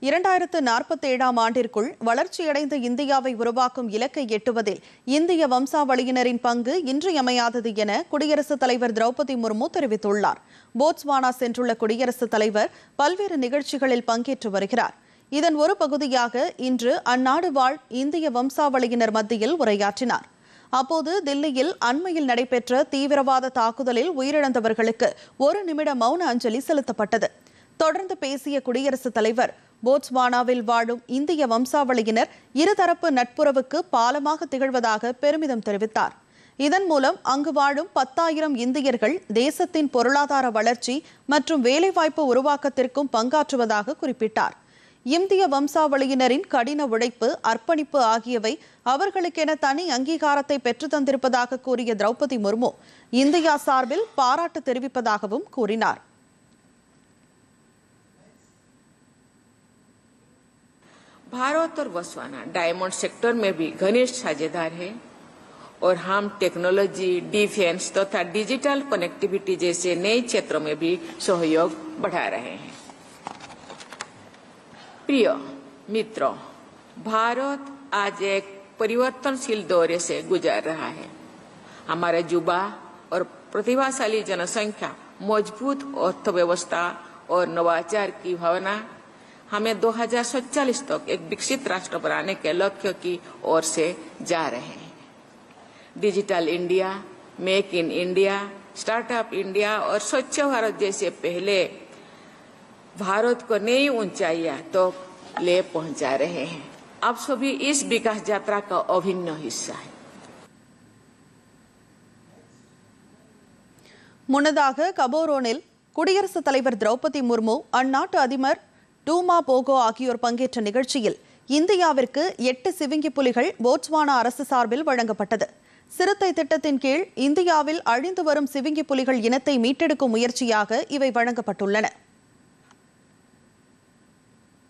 இரண்டாயிரத்து நாற்பத்தி ஏழாம் ஆண்டிற்குள் வளர்ச்சியடைந்த இந்தியாவை உருவாக்கும் இலக்கை எட்டுவதில் இந்திய வம்சாவளியினரின் பங்கு இன்றியமையாதது என குடியரசுத் தலைவர் திரௌபதி முர்மு தெரிவித்துள்ளார். போட்ஸ்வானா சென்றுள்ள குடியரசுத் தலைவர் பல்வேறு நிகழ்ச்சிகளில் பங்கேற்று வருகிறார். இதன் ஒரு பகுதியாக இன்று அந்நாடு வாழ் இந்திய வம்சாவளியினர் மத்தியில் உரையாற்றினார். அப்போது தில்லியில் அண்மையில் நடைபெற்ற தீவிரவாத தாக்குதலில் உயிரிழந்தவர்களுக்கு ஒரு நிமிட மௌன அஞ்சலி செலுத்தப்பட்டது. தொடர்ந்து பேசிய குடியரசுத் தலைவர் போட்ஸ்வானாவில் வாழும் இந்திய வம்சாவளியினர் இருதரப்பு நட்புறவுக்கு பாலமாக திகழ்வதாக பெருமிதம் தெரிவித்தார். இதன் மூலம் அங்கு வாழும் பத்தாயிரம் இந்தியர்கள் தேசத்தின் பொருளாதார வளர்ச்சி மற்றும் வேலைவாய்ப்பு உருவாக்கத்திற்கும் பங்காற்றுவதாக குறிப்பிட்டார். இந்திய வம்சாவளியினரின் கடின உழைப்பு அர்ப்பணிப்பு ஆகியவை அவர்களுக்கென தனி அங்கீகாரத்தை பெற்று தந்திருப்பதாக கூறிய திரௌபதி முர்மு இந்தியா சார்பில் பாராட்டு தெரிவிப்பதாகவும் கூறினார். भारत और बसवाना डायमंड सेक्टर में भी घनिष्ठ साझेदार है और हम टेक्नोलॉजी, डिफेंस तथा तो डिजिटल कनेक्टिविटी जैसे नए क्षेत्रों में भी सहयोग बढ़ा रहे हैं। प्रिय मित्रों, भारत आज एक परिवर्तनशील दौरे से गुजर रहा है। हमारे युवा और प्रतिभाशाली जनसंख्या, मज़बूत अर्थव्यवस्था और नवाचार की भावना हमें 2047 तक एक विकसित राष्ट्र बनाने के लक्ष्य की ओर से जा रहे हैं digital India make in India startup India और स्वच्छ भारत जैसे पहले भारत को नई ऊंचाइयां तो ले पहुंचा रहे हैं आप सभी इस विकास यात्रा का अभिन्न हिस्सा है முன்னதாக கபோரோனில் குடியரசுத் தலைவர் திரௌபதி முர்மு அந்நாட்டு அதிபர் டூமா போகோ ஆகியோர் பங்கேற்ற நிகழ்ச்சியில் இந்தியாவிற்கு எட்டு சிவிங்கி புலிகள் போட்ஸ்வானா அரசு சார்பில் வழங்கப்பட்டது. சிறுத்தை திட்டத்தின் கீழ் இந்தியாவில் அழிந்து வரும் சிவிங்கி புலிகள் இனத்தை மீட்டெடுக்கும் முயற்சியாக இவை வழங்கப்பட்டுள்ளன.